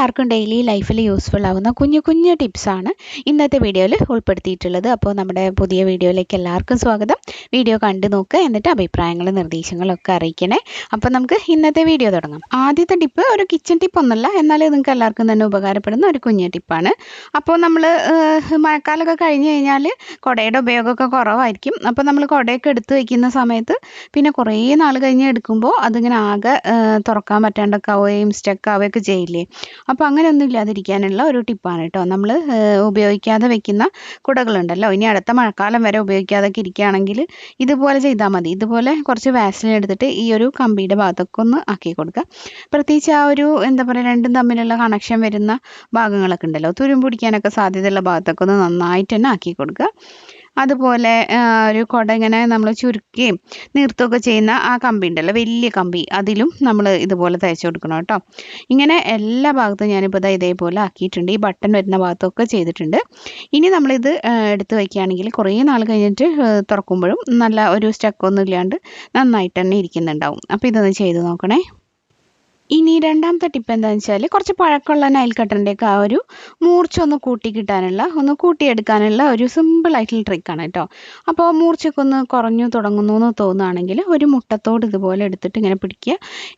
എല്ലാവർക്കും ഡെയിലി ലൈഫിൽ യൂസ്ഫുൾ ആവുന്ന കുഞ്ഞു കുഞ്ഞു ടിപ്സാണ് ഇന്നത്തെ വീഡിയോയിൽ ഉൾപ്പെടുത്തിയിട്ടുള്ളത്. അപ്പോൾ നമ്മുടെ പുതിയ വീഡിയോയിലേക്ക് എല്ലാവർക്കും സ്വാഗതം. വീഡിയോ കണ്ടു നോക്കുക എന്നിട്ട് അഭിപ്രായങ്ങളും നിർദ്ദേശങ്ങളും ഒക്കെ അറിയിക്കണേ. അപ്പോൾ നമുക്ക് ഇന്നത്തെ വീഡിയോ തുടങ്ങാം. ആദ്യത്തെ ടിപ്പ് ഒരു കിച്ചൺ ടിപ്പ് ഒന്നല്ല. എന്നാൽ നിങ്ങൾക്ക് എല്ലാവർക്കും തന്നെ ഉപകാരപ്പെടുന്ന ഒരു കുഞ്ഞു ടിപ്പാണ്. അപ്പോൾ നമ്മൾ മഴക്കാലമൊക്കെ കഴിഞ്ഞ് കഴിഞ്ഞാൽ കുടയുടെ ഉപയോഗമൊക്കെ കുറവായിരിക്കും. അപ്പോൾ നമ്മൾ കുടയൊക്കെ എടുത്ത് വയ്ക്കുന്ന സമയത്ത് പിന്നെ കുറേ നാൾ കഴിഞ്ഞ് എടുക്കുമ്പോൾ അതിങ്ങനെ ആകെ തുറക്കാൻ പറ്റാണ്ടൊക്കെ ആവുകയും സ്റ്റക്ക് ആവുകയൊക്കെ ചെയ്യില്ലേ? അപ്പോൾ അങ്ങനെയൊന്നും ഇല്ലാതിരിക്കാനുള്ള ഒരു ടിപ്പാണ് കേട്ടോ. നമ്മൾ ഉപയോഗിക്കാതെ വെക്കുന്ന കുടകളുണ്ടല്ലോ. ഇനി അടുത്ത മഴക്കാലം വരെ ഉപയോഗിക്കാതൊക്കെ ഇരിക്കുകയാണെങ്കിൽ ഇതുപോലെ ചെയ്താൽ മതി. ഇതുപോലെ കുറച്ച് വാസലിൻ എടുത്തിട്ട് ഈ ഒരു കമ്പിയുടെ ഭാഗത്തൊക്കെ ഒന്ന് ആക്കി കൊടുക്കുക. പ്രത്യേകിച്ച് ആ ഒരു എന്താ പറയുക രണ്ടും തമ്മിലുള്ള കണക്ഷൻ വരുന്ന ഭാഗങ്ങളൊക്കെ ഉണ്ടല്ലോ. തുരുമ്പ് പിടിക്കാനൊക്കെ സാധ്യതയുള്ള ഭാഗത്തൊക്കെ ഒന്ന് നന്നായിട്ട് തന്നെ ആക്കി കൊടുക്കുക. അതുപോലെ ഒരു കുട ഇങ്ങനെ നമ്മൾ ചുരുക്കുകയും നീർത്തുകയൊക്കെ ചെയ്യുന്ന ആ കമ്പി ഉണ്ടല്ലോ വലിയ കമ്പി. അതിലും നമ്മൾ ഇതുപോലെ തയ്ച്ചു കൊടുക്കണം കേട്ടോ. ഇങ്ങനെ എല്ലാ ഭാഗത്തും ഞാനിപ്പോൾ ഇതാ ഇതേപോലെ ആക്കിയിട്ടുണ്ട്. ഈ ബട്ടൺ വരുന്ന ഭാഗത്തൊക്കെ ചെയ്തിട്ടുണ്ട്. ഇനി നമ്മളിത് എടുത്ത് വയ്ക്കുകയാണെങ്കിൽ കുറേ നാൾ കഴിഞ്ഞിട്ട് തുറക്കുമ്പോഴും നല്ല ഒരു സ്റ്റക്കൊന്നും ഇല്ലാണ്ട് നന്നായിട്ട് തന്നെ ഇരിക്കുന്നുണ്ടാവും. അപ്പോൾ ഇതൊന്ന് ചെയ്ത് നോക്കണേ. ഇനി രണ്ടാമത്തെ ടിപ്പ് എന്താണെന്ന് വെച്ചാൽ കുറച്ച് പഴക്കമുള്ള നൈൽ കട്ടറിന്റെയൊക്കെ ആ ഒരു മൂർച്ച ഒന്ന് കൂട്ടി കിട്ടാനുള്ള ഒന്ന് കൂട്ടിയെടുക്കാനുള്ള ഒരു സിമ്പിൾ ആയിട്ടുള്ള ട്രിക്കാണ് കേട്ടോ അപ്പോൾ മൂർച്ചയൊക്കെ ഒന്ന് കുറഞ്ഞു തുടങ്ങുന്നു എന്ന് തോന്നുകയാണെങ്കിൽ ഒരു മുട്ടത്തോട് ഇതുപോലെ എടുത്തിട്ട് ഇങ്ങനെ പിടിക്കുക.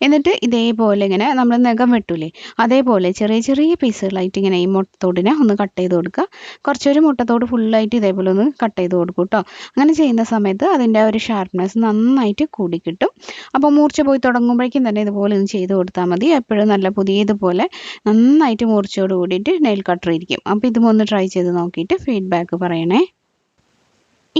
എന്നിട്ട് ഇതേപോലെ ഇങ്ങനെ നമ്മൾ നഖം വെട്ടൂലേ അതേപോലെ ചെറിയ ചെറിയ പീസുകളായിട്ട് ഇങ്ങനെ ഈ മുട്ടത്തോടിനെ ഒന്ന് കട്ട് ചെയ്ത് കൊടുക്കുക. കുറച്ചൊരു മുട്ടത്തോട് ഫുള്ളായിട്ട് ഇതേപോലെ ഒന്ന് കട്ട് ചെയ്ത് കൊടുക്കും കേട്ടോ അങ്ങനെ ചെയ്യുന്ന സമയത്ത് അതിന്റെ ഒരു ഷാർപ്നെസ് നന്നായിട്ട് കൂടി കിട്ടും. അപ്പോൾ മൂർച്ച പോയി തുടങ്ങുമ്പോഴേക്കും തന്നെ ഇതുപോലെ ഒന്ന് ചെയ്ത് കൊടുത്താൽ കൊടുത്താൽ മതി. എപ്പോഴും നല്ല പുതിയതുപോലെ നന്നായിട്ട് മൂർച്ചയോട് കൂടിയിട്ട് നെയിൽ കട്ടർ ഇരിക്കും. അപ്പോൾ ഇതും ഒന്ന് ട്രൈ ചെയ്ത് നോക്കിയിട്ട് ഫീഡ്ബാക്ക് പറയണേ.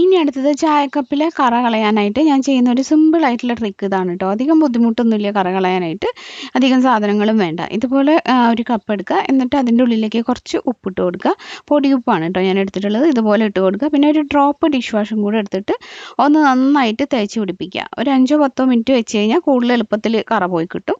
ഇനി അടുത്തത് ചായക്കപ്പിലെ കറ കളയാനായിട്ട് ഞാൻ ചെയ്യുന്ന ഒരു സിമ്പിൾ ആയിട്ടുള്ള ട്രിക്ക് ഇതാണ് കേട്ടോ. അധികം ബുദ്ധിമുട്ടൊന്നുമില്ല കറ കളയാനായിട്ട്. അധികം സാധനങ്ങളും വേണ്ട. ഇതുപോലെ ഒരു കപ്പ് എടുക്കുക. എന്നിട്ട് അതിന്റെ ഉള്ളിലേക്ക് കുറച്ച് ഉപ്പിട്ട് കൊടുക്കുക. പൊടി ഉപ്പാണ് കേട്ടോ ഞാൻ എടുത്തിട്ടുള്ളത്. ഇതുപോലെ ഇട്ട് കൊടുക്കുക. പിന്നെ ഒരു ഡ്രോപ്പ് ഡിഷ് വാഷും കൂടെ എടുത്തിട്ട് ഒന്ന് നന്നായിട്ട് തേച്ച് പിടിപ്പിക്കുക. ഒരു അഞ്ചോ പത്തോ മിനിറ്റ് വെച്ച് കഴിഞ്ഞാൽ കൂടുതൽ എളുപ്പത്തിൽ കറ പോയി കിട്ടും.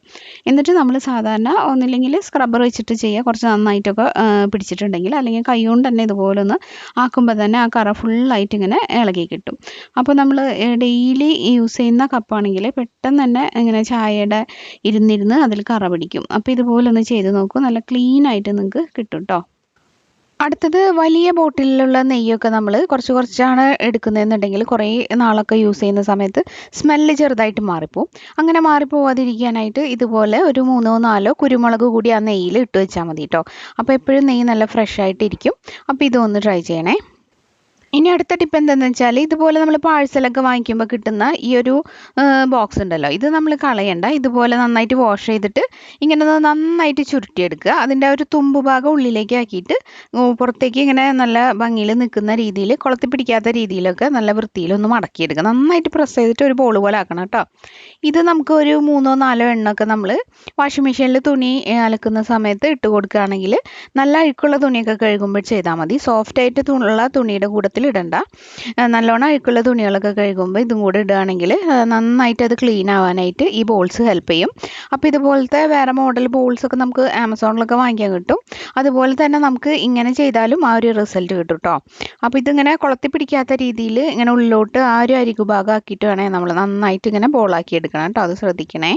എന്നിട്ട് നമ്മൾ സാധാരണ ഒന്നില്ലെങ്കിൽ സ്ക്രബ്ബർ വെച്ചിട്ട് ചെയ്യുക. കുറച്ച് നന്നായിട്ടൊക്കെ പിടിച്ചിട്ടുണ്ടെങ്കിൽ. അല്ലെങ്കിൽ കൈ കൊണ്ട് തന്നെ ഇതുപോലെ ഒന്ന് ആക്കുമ്പോൾ തന്നെ ആ കറ ഫുള്ളായിട്ട് ഇങ്ങനെ ഇളകി കിട്ടും. അപ്പോൾ നമ്മൾ ഡെയിലി യൂസ് ചെയ്യുന്ന കപ്പാണെങ്കിൽ പെട്ടെന്ന് തന്നെ ഇങ്ങനെ ചായയുടെ ഇരുന്നിരുന്ന് അതിൽ കറ പിടിക്കും. അപ്പോൾ ഇതുപോലെ ഒന്ന് ചെയ്ത് നോക്കൂ. നല്ല ക്ലീൻ ആയിട്ട് നിങ്ങൾക്ക് കിട്ടും കേട്ടോ അടുത്തത് വലിയ ബോട്ടിലുള്ള നെയ്യൊക്കെ നമ്മൾ കുറച്ച് കുറച്ചാണ് എടുക്കുന്നതെന്നുണ്ടെങ്കിൽ കുറേ നാളൊക്കെ യൂസ് ചെയ്യുന്ന സമയത്ത് സ്മെല്ല് ചെറുതായിട്ട് മാറിപ്പോവും. അങ്ങനെ മാറിപ്പോവാതിരിക്കാനായിട്ട് ഇതുപോലെ ഒരു മൂന്നോ നാലോ കുരുമുളക് കൂടി ആ നെയ്യിൽ ഇട്ട് വെച്ചാൽ മതി കേട്ടോ അപ്പോൾ എപ്പോഴും നെയ്യ് നല്ല ഫ്രഷ് ആയിട്ടിരിക്കും അപ്പോൾ ഇതൊന്ന് ട്രൈ ചെയ്യണേ. ഇനി അടുത്ത ടിപ്പ് എന്താണെന്ന് വെച്ചാൽ ഇതുപോലെ നമ്മൾ പാഴ്സലൊക്കെ വാങ്ങിക്കുമ്പോൾ കിട്ടുന്ന ഈ ഒരു ബോക്സ് ഉണ്ടല്ലോ. ഇത് നമ്മൾ കളയണ്ട. ഇതുപോലെ നന്നായിട്ട് വാഷ് ചെയ്തിട്ട് ഇങ്ങനെ നന്നായിട്ട് ചുരുട്ടിയെടുക്കുക. അതിന്റെ ഒരു തുമ്പ് ഭാഗം ഉള്ളിലേക്ക് ആക്കിയിട്ട് പുറത്തേക്ക് ഇങ്ങനെ നല്ല ഭംഗിയിൽ നിൽക്കുന്ന രീതിയിൽ കുളത്തി പിടിക്കാത്ത രീതിയിലൊക്കെ നല്ല വൃത്തിയിലൊന്ന് മടക്കിയെടുക്കുക. നന്നായിട്ട് പ്രസ് ചെയ്തിട്ട് ഒരു ബോൾ പോലെ ആക്കണം കേട്ടോ. ഇത് നമുക്ക് ഒരു മൂന്നോ നാലോ എണ്ണമൊക്കെ നമ്മൾ വാഷിംഗ് മെഷീനിൽ തുണി അലക്കുന്ന സമയത്ത് ഇട്ട് കൊടുക്കുകയാണെങ്കിൽ നല്ല അഴുക്കുള്ള തുണിയൊക്കെ കഴുകുമ്പോൾ ചെയ്താൽ മതി. സോഫ്റ്റ് ആയിട്ട് ഉള്ള തുണിയുടെ കൂട്ടത്തിൽ ഇടണ്ട നല്ലോണം അഴുക്കുള്ള തുണികളൊക്കെ കഴുകുമ്പോൾ ഇതും കൂടെ ഇടുകയാണെങ്കിൽ നന്നായിട്ട് അത് ക്ലീൻ ആവാനായിട്ട് ഈ ബോൾസ് ഹെൽപ്പ് ചെയ്യും. അപ്പോൾ ഇതുപോലത്തെ വേറെ മോഡൽ ബോൾസൊക്കെ നമുക്ക് ആമസോണിലൊക്കെ വാങ്ങിക്കാൻ കിട്ടും. അതുപോലെ തന്നെ നമുക്ക് ഇങ്ങനെ ചെയ്താലും ആ ഒരു റിസൾട്ട് കിട്ടും കേട്ടോ അപ്പോൾ ഇതിങ്ങനെ കുളത്തി പിടിക്കാത്ത രീതിയിൽ ഇങ്ങനെ ഉള്ളിലോട്ട് ആ ഒരു അരികുഭാഗം ആക്കിയിട്ട് വേണേൽ നമ്മൾ നന്നായിട്ട് ഇങ്ങനെ ബോളാക്കി എടുക്കണം കേട്ടോ അത് ശ്രദ്ധിക്കണേ.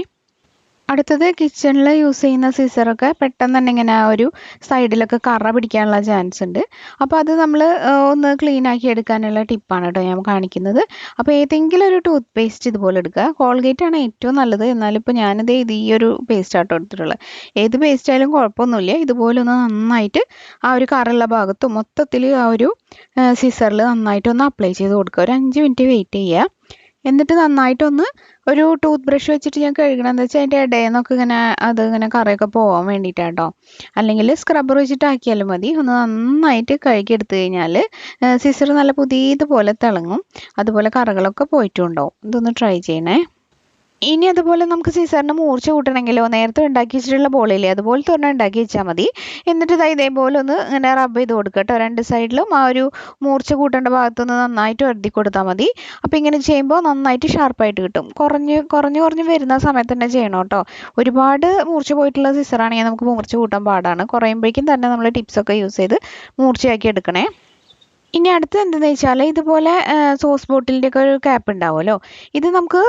അടുത്തത് കിച്ചണിൽ യൂസ് ചെയ്യുന്ന സീസറൊക്കെ പെട്ടെന്ന് തന്നെ ഇങ്ങനെ ആ ഒരു സൈഡിലൊക്കെ കറ പിടിക്കാനുള്ള ചാൻസ് ഉണ്ട്. അപ്പോൾ അത് നമ്മൾ ഒന്ന് ക്ലീൻ ആക്കി എടുക്കാനുള്ള ടിപ്പാണ് കേട്ടോ ഞാൻ കാണിക്കുന്നത്. അപ്പോൾ ഏതെങ്കിലും ഒരു ടൂത്ത് പേസ്റ്റ് ഇതുപോലെ എടുക്കുക. കോൾഗേറ്റ് ആണ് ഏറ്റവും നല്ലത്. എന്നാലും ഇപ്പോൾ ഞാനിത് ഇത് ഈ ഒരു പേസ്റ്റ് ആട്ടോ എടുത്തിട്ടുള്ളത് ഏത് പേസ്റ്റ് ആയാലും കുഴപ്പമൊന്നുമില്ല. ഇതുപോലെ ഒന്ന് നന്നായിട്ട് ആ ഒരു കറുള്ള ഭാഗത്തും മൊത്തത്തിൽ ആ ഒരു സീസറിൽ നന്നായിട്ട് ഒന്ന് അപ്ലൈ ചെയ്ത് കൊടുക്കുക. ഒരു അഞ്ച് മിനിറ്റ് വെയിറ്റ് ചെയ്യുക. എന്നിട്ട് നന്നായിട്ടൊന്ന് ഒരു ടൂത്ത് ബ്രഷ് വെച്ചിട്ട് ഞാൻ കഴുകണം. എന്ന് വെച്ചാൽ അതിന്റെ ഇടയിൽ നിന്നൊക്കെ ഇങ്ങനെ അത് ഇങ്ങനെ കറയൊക്കെ പോകാൻ വേണ്ടിയിട്ടാട്ടോ അല്ലെങ്കിൽ സ്ക്രബ്ബർ വെച്ചിട്ടാക്കിയാലും മതി. ഒന്ന് നന്നായിട്ട് കഴുകി എടുത്തു കഴിഞ്ഞാൽ സിസർ നല്ല പുതിയതുപോലെ തിളങ്ങും. അതുപോലെ കറകളൊക്കെ പോയിട്ടുണ്ടാവും. ഇതൊന്ന് ട്രൈ ചെയ്യണേ. ഇനി അതുപോലെ നമുക്ക് സീസറിന് മൂർച്ച കൂട്ടണമെങ്കിലോ നേരത്തെ ഉണ്ടാക്കി വെച്ചിട്ടുള്ള ബോളില്ലേ അതുപോലത്തെ തന്നെ ഉണ്ടാക്കി വെച്ചാൽ മതി. എന്നിട്ട് ഇതാ ഇതേപോലെ ഒന്ന് ഇങ്ങനെ റബ്ബ് ചെയ്ത് കൊടുക്കുക കേട്ടോ. രണ്ട് സൈഡിലും ആ ഒരു മൂർച്ച കൂട്ടേണ്ട ഭാഗത്തുനിന്ന് നന്നായിട്ട് വരുത്തി കൊടുത്താൽ മതി. അപ്പോൾ ഇങ്ങനെ ചെയ്യുമ്പോൾ നന്നായിട്ട് ഷാർപ്പായിട്ട് കിട്ടും. കുറഞ്ഞ് കുറഞ്ഞ് കുറഞ്ഞ് വരുന്ന സമയത്ത് തന്നെ ചെയ്യണം കേട്ടോ. ഒരുപാട് മൂർച്ച പോയിട്ടുള്ള സീസറാണെങ്കിൽ നമുക്ക് മൂർച്ച കൂട്ടാൻ പാടാണ്. കുറയുമ്പോഴേക്കും തന്നെ നമ്മൾ ടിപ്സൊക്കെ യൂസ് ചെയ്ത് മൂർച്ചയാക്കി എടുക്കണേ. ഇനി അടുത്തത് എന്തെന്ന് വെച്ചാൽ ഇതുപോലെ സോസ് ബോട്ടിലിന്റെ ഒക്കെ ഒരു ക്യാപ്പ് ഉണ്ടാവുമല്ലോ. ഇത് നമുക്ക്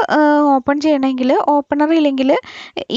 ഓപ്പൺ ചെയ്യണമെങ്കിൽ ഓപ്പണർ ഇല്ലെങ്കിൽ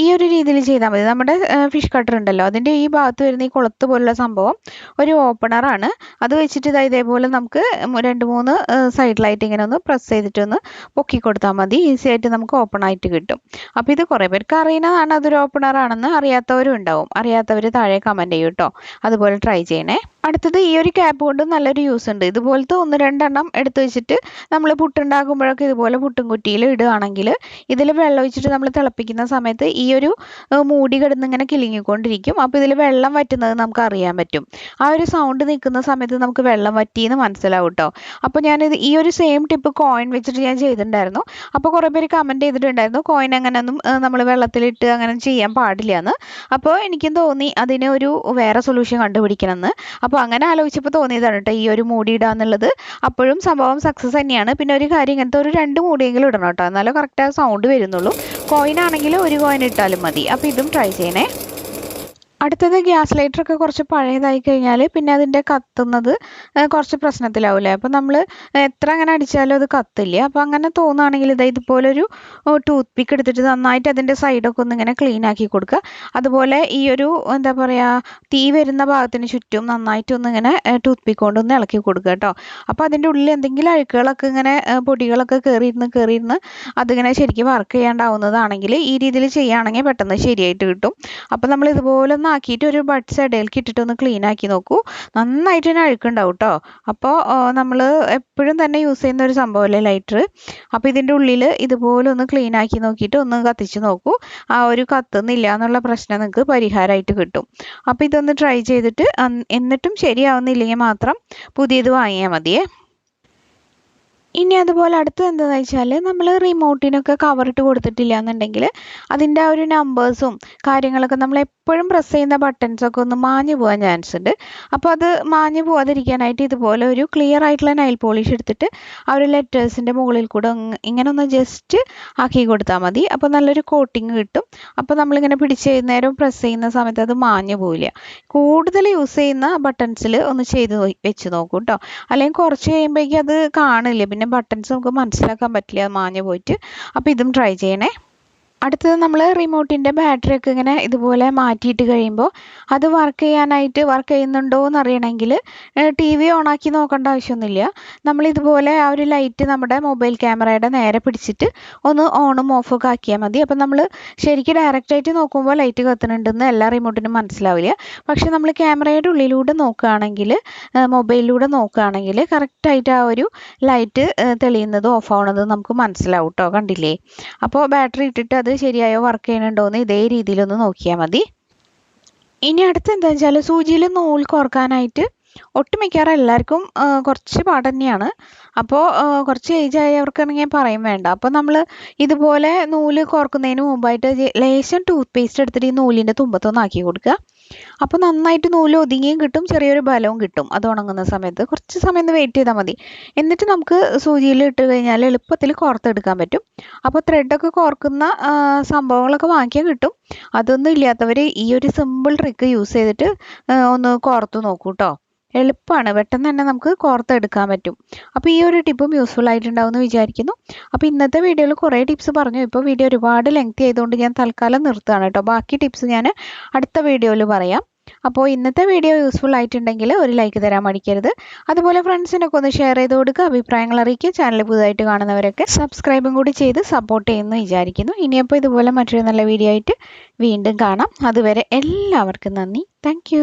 ഈ ഒരു രീതിയിൽ ചെയ്താൽ മതി. നമ്മുടെ ഫിഷ് കട്ടർ ഉണ്ടല്ലോ അതിന്റെ ഈ ഭാഗത്ത് വരുന്ന ഈ കുളത്ത് പോലുള്ള സംഭവം ഒരു ഓപ്പണറാണ് അത് വെച്ചിട്ട് ഇതാ ഇതേപോലെ നമുക്ക് രണ്ട് മൂന്ന് സൈഡിലായിട്ട് ഇങ്ങനെ ഒന്ന് പ്രസ് ചെയ്തിട്ടൊന്ന് പൊക്കി കൊടുത്താൽ മതി. ഈസി ആയിട്ട് നമുക്ക് ഓപ്പൺ ആയിട്ട് കിട്ടും. അപ്പോൾ ഇത് കുറേ പേർക്ക് അറിയുന്നതാണ് അതൊരു ഓപ്പണറാണെന്ന് അറിയാത്തവരും ഉണ്ടാവും. അറിയാത്തവർ താഴെ കമന്റ് ചെയ്യും കേട്ടോ അതുപോലെ ട്രൈ ചെയ്യണേ. അടുത്തത് ഈ ഒരു ക്യാപ്പ് കൊണ്ട് നല്ലൊരു യൂസ് ഉണ്ട്. ഇതുപോലത്തെ ഒന്ന് രണ്ടെണ്ണം എടുത്ത് വെച്ചിട്ട് നമ്മൾ പുട്ടുണ്ടാക്കുമ്പോഴൊക്കെ ഇതുപോലെ പുട്ടും കുറ്റിയിൽ ഇടുകയാണെങ്കിൽ ഇതിൽ വെള്ളം ഒഴിച്ചിട്ട് നമ്മൾ തിളപ്പിക്കുന്ന സമയത്ത് ഈ ഒരു മൂടി കിടന്ന് ഇങ്ങനെ കിളിങ്ങിക്കൊണ്ടിരിക്കും അപ്പോൾ ഇതിൽ വെള്ളം വറ്റുന്നത് നമുക്ക് അറിയാൻ പറ്റും. ആ ഒരു സൗണ്ട് നിൽക്കുന്ന സമയത്ത് നമുക്ക് വെള്ളം വറ്റിയെന്ന് മനസ്സിലാവും കേട്ടോ അപ്പോൾ ഞാനിത് ഈ ഒരു സെയിം ടിപ്പ് കോയിൻ വെച്ചിട്ട് ഞാൻ ചെയ്തിട്ടുണ്ടായിരുന്നു. അപ്പോൾ കുറേ പേര് കമന്റ് ചെയ്തിട്ടുണ്ടായിരുന്നു കോയിൻ അങ്ങനെയൊന്നും നമ്മൾ വെള്ളത്തിലിട്ട് അങ്ങനെ ചെയ്യാൻ പാടില്ല എന്ന് അപ്പോൾ എനിക്കും തോന്നി അതിന് ഒരു വേറെ സൊല്യൂഷൻ കണ്ടുപിടിക്കണമെന്ന്. അപ്പോൾ അങ്ങനെ ആലോചിച്ചപ്പോൾ തോന്നിയതാണ് കേട്ടോ ഈ ഒരു മൂടി ഇടുക എന്നുള്ളത്. അപ്പോഴും സംഭവം സക്സസ് തന്നെയാണ്. പിന്നെ ഒരു കാര്യം ഇങ്ങനത്തെ ഒരു രണ്ട് മൂടിയെങ്കിലും ഇടണം കേട്ടോ എന്നാലേ ആ സൗണ്ട് വരുന്നുള്ളൂ. കോയിൻ ആണെങ്കിൽ ഒരു കോയിൻ ഇട്ടാലും മതി. അപ്പോൾ ഇതും ട്രൈ ചെയ്യണേ. അടുത്തത് ഗ്യാസ് ലൈറ്റർ ഒക്കെ കുറച്ച് പഴയതായി കഴിഞ്ഞാൽ പിന്നെ അതിന്റെ കത്തുന്നത് കുറച്ച് പ്രശ്നത്തിലാവില്ലേ അപ്പോൾ നമ്മൾ എത്ര അങ്ങനെ അടിച്ചാലും അത് കത്തില്ല. അപ്പോൾ അങ്ങനെ തോന്നുകയാണെങ്കിൽ ഇതാ ഇതുപോലൊരു ടൂത്ത് പിക്ക് എടുത്തിട്ട് നന്നായിട്ട് അതിന്റെ സൈഡൊക്കെ ഒന്ന് ഇങ്ങനെ ക്ലീൻ ആക്കി കൊടുക്കുക. അതുപോലെ ഈ ഒരു എന്താ പറയുക തീ വരുന്ന ഭാഗത്തിന് ചുറ്റും നന്നായിട്ട് ഒന്ന് ഇങ്ങനെ ടൂത്ത് പിക്ക് കൊണ്ടൊന്ന് ഇളക്കി കൊടുക്കുക കേട്ടോ. അപ്പോൾ അതിന്റെ ഉള്ളിൽ എന്തെങ്കിലും അഴുക്കുകളൊക്കെ ഇങ്ങനെ പൊടികളൊക്കെ കയറിയിരുന്ന് കയറിയിരുന്ന് അതിങ്ങനെ ശരിക്കും വർക്ക് ചെയ്യാണ്ടാവുന്നതാണെങ്കിൽ ഈ രീതിയിൽ ചെയ്യുകയാണെങ്കിൽ പെട്ടെന്ന് ശരിയായിട്ട് കിട്ടും. അപ്പോൾ നമ്മൾ ഇതുപോലെ ഒന്ന് ആക്കിയിട്ട് ഒരു ബഡ്സ് ഇടയിലേക്ക് ഇട്ടിട്ട് ഒന്ന് ക്ലീൻ ആക്കി നോക്കൂ. നന്നായിട്ട് തന്നെ അഴുക്കുണ്ടാവും കേട്ടോ അപ്പോൾ നമ്മൾ എപ്പോഴും തന്നെ യൂസ് ചെയ്യുന്ന ഒരു സംഭവമല്ലേ ലൈറ്റർ അപ്പോൾ ഇതിന്റെ ഉള്ളിൽ ഇതുപോലെ ഒന്ന് ക്ലീൻ ആക്കി നോക്കിയിട്ട് ഒന്ന് കത്തിച്ച് നോക്കൂ. ആ ഒരു കത്തുന്നില്ല എന്നുള്ള പ്രശ്നം നിങ്ങൾക്ക് പരിഹാരമായിട്ട് കിട്ടും. അപ്പോൾ ഇതൊന്ന് ട്രൈ ചെയ്തിട്ട് എന്നിട്ടും ശരിയാവുന്നില്ലെങ്കിൽ മാത്രം പുതിയത് വാങ്ങിയാൽ മതിയേ. ഇനി അതുപോലെ അടുത്തത് എന്താണെന്ന് വെച്ചാൽ നമ്മൾ റിമോട്ടിനൊക്കെ കവറിട്ട് കൊടുത്തിട്ടില്ല എന്നുണ്ടെങ്കിൽ അതിന്റെ ആ ഒരു നമ്പേഴ്സും കാര്യങ്ങളൊക്കെ നമ്മൾ എപ്പോഴും പ്രസ് ചെയ്യുന്ന ബട്ടൺസൊക്കെ ഒന്ന് മാഞ്ഞു പോകാൻ ചാൻസ് ഉണ്ട്. അപ്പോൾ അത് മാഞ്ഞു പോകാതിരിക്കാനായിട്ട് ഇതുപോലെ ഒരു ക്ലിയർ ആയിട്ടുള്ള നൈൽ പോളിഷ് എടുത്തിട്ട് ആ ഒരു ലെറ്റേഴ്സിന്റെ മുകളിൽ കൂടെ ഇങ്ങനെ ഒന്ന് ജസ്റ്റ് ആക്കി കൊടുത്താൽ മതി. അപ്പോൾ നല്ലൊരു കോട്ടിങ് കിട്ടും. അപ്പോൾ നമ്മളിങ്ങനെ പിടിച്ച് നേരം പ്രസ് ചെയ്യുന്ന സമയത്ത് അത് മാഞ്ഞു പോവില്ല. കൂടുതൽ യൂസ് ചെയ്യുന്ന ബട്ടൺസിൽ ഒന്ന് ചെയ്ത് വെച്ച് നോക്കൂ കേട്ടോ അല്ലെങ്കിൽ കുറച്ച് കഴിയുമ്പോഴേക്കും അത് കാണില്ല? പിന്നെ ബട്ടൺസ് നമുക്ക് മനസ്സിലാക്കാൻ പറ്റില്ല മാഞ്ഞു പോയിട്ട്. അപ്പോൾ ഇതും ട്രൈ ചെയ്യണേ. അടുത്തത് നമ്മൾ റിമോട്ടിന്റെ ബാറ്ററി ഒക്കെ ഇങ്ങനെ ഇതുപോലെ മാറ്റിയിട്ട് കഴിയുമ്പോൾ അത് വർക്ക് ചെയ്യാനായിട്ട് വർക്ക് ചെയ്യുന്നുണ്ടോ എന്ന് അറിയണമെങ്കിൽ ടി വി ഓണാക്കി നോക്കേണ്ട ആവശ്യമൊന്നുമില്ല. നമ്മൾ ഇതുപോലെ ആ ഒരു ലൈറ്റ് നമ്മുടെ മൊബൈൽ ക്യാമറയുടെ നേരെ പിടിച്ചിട്ട് ഒന്ന് ഓണും ഓഫും ഒക്കെ ആക്കിയാൽ മതി. അപ്പം നമ്മൾ ശരിക്കും ഡയറക്റ്റായിട്ട് നോക്കുമ്പോൾ ലൈറ്റ് കത്തുന്നുണ്ടെന്ന് എല്ലാ റിമോട്ടിനും മനസ്സിലാവില്ല. പക്ഷെ നമ്മൾ ക്യാമറയുടെ ഉള്ളിലൂടെ നോക്കുകയാണെങ്കിൽ മൊബൈലിലൂടെ നോക്കുകയാണെങ്കിൽ കറക്റ്റായിട്ട് ആ ഒരു ലൈറ്റ് തെളിയുന്നത് ഓഫ് ആവുന്നതും നമുക്ക് മനസ്സിലാവും കേട്ടോ കണ്ടില്ലേ? അപ്പോൾ ബാറ്ററി ഇട്ടിട്ട് അത് ശരിയായോ? വർക്ക് ചെയ്യുന്നുണ്ടോ എന്ന് ഇതേ രീതിയിലൊന്ന് നോക്കിയാൽ മതി. ഇനി അടുത്ത് എന്താ വെച്ചാൽ സൂചിയിൽ നൂൽ കോർക്കാനായിട്ട് ഒട്ടുമിക്കവാറും എല്ലാവർക്കും കുറച്ച് പാട് തന്നെയാണ്. അപ്പോൾ കുറച്ച് ഏജ് ആയവർക്കാണെങ്കിൽ പറയും വേണ്ട. അപ്പോൾ നമ്മൾ ഇതുപോലെ നൂൽ കോർക്കുന്നതിന് മുമ്പായിട്ട് ലേശം ടൂത്ത് പേസ്റ്റ് എടുത്തിട്ട് ഈ നൂലിന്റെ തുമ്പത്തൊന്ന് ആക്കി കൊടുക്കുക. അപ്പോൾ നന്നായിട്ട് നൂൽ ഒതുങ്ങിയും കിട്ടും ചെറിയൊരു ബലവും കിട്ടും. അത് ഉണങ്ങുന്ന സമയത്ത് കുറച്ച് സമയം വെയിറ്റ് ചെയ്താൽ മതി. എന്നിട്ട് നമുക്ക് സൂചിയിൽ ഇട്ട് കഴിഞ്ഞാൽ എളുപ്പത്തിൽ കോർത്തെടുക്കാൻ പറ്റും. അപ്പോൾ ത്രെഡൊക്കെ കോർക്കുന്ന സംഭവങ്ങളൊക്കെ വാങ്ങിക്കാൻ കിട്ടും. അതൊന്നും ഇല്ലാത്തവർ ഈ ഒരു സിമ്പിൾ ട്രിക്ക് യൂസ് ചെയ്തിട്ട് ഒന്ന് കോർത്ത് നോക്കൂ കേട്ടോ എളുപ്പമാണ് പെട്ടെന്ന് തന്നെ നമുക്ക് കോർത്തെടുക്കാൻ പറ്റും. അപ്പോൾ ഈ ഒരു ടിപ്പും യൂസ്ഫുൾ ആയിട്ടുണ്ടാവും എന്ന് വിചാരിക്കുന്നു. അപ്പോൾ ഇന്നത്തെ വീഡിയോയിൽ കുറേ ടിപ്സ് പറഞ്ഞു. ഇപ്പോൾ വീഡിയോ ഒരുപാട് ലെങ്ത് ആയതുകൊണ്ട് ഞാൻ തൽക്കാലം നിർത്തുകയാണ് കേട്ടോ. ബാക്കി ടിപ്സ് ഞാൻ അടുത്ത വീഡിയോയിൽ പറയാം. അപ്പോൾ ഇന്നത്തെ വീഡിയോ യൂസ്ഫുൾ ആയിട്ടുണ്ടെങ്കിൽ ഒരു ലൈക്ക് തരാൻ മടിക്കരുത്. അതുപോലെ ഫ്രണ്ട്സിനൊക്കെ ഒന്ന് ഷെയർ ചെയ്ത് കൊടുക്കുക. അഭിപ്രായങ്ങൾ അറിയിക്കുക. ചാനൽ പുതുതായിട്ട് കാണുന്നവരൊക്കെ സബ്സ്ക്രൈബും കൂടി ചെയ്ത് സപ്പോർട്ട് ചെയ്യുമെന്ന് വിചാരിക്കുന്നു. ഇനിയപ്പോൾ ഇതുപോലെ മറ്റൊരു നല്ല വീഡിയോ ആയിട്ട് വീണ്ടും കാണാം. അതുവരെ എല്ലാവർക്കും നന്ദി. താങ്ക്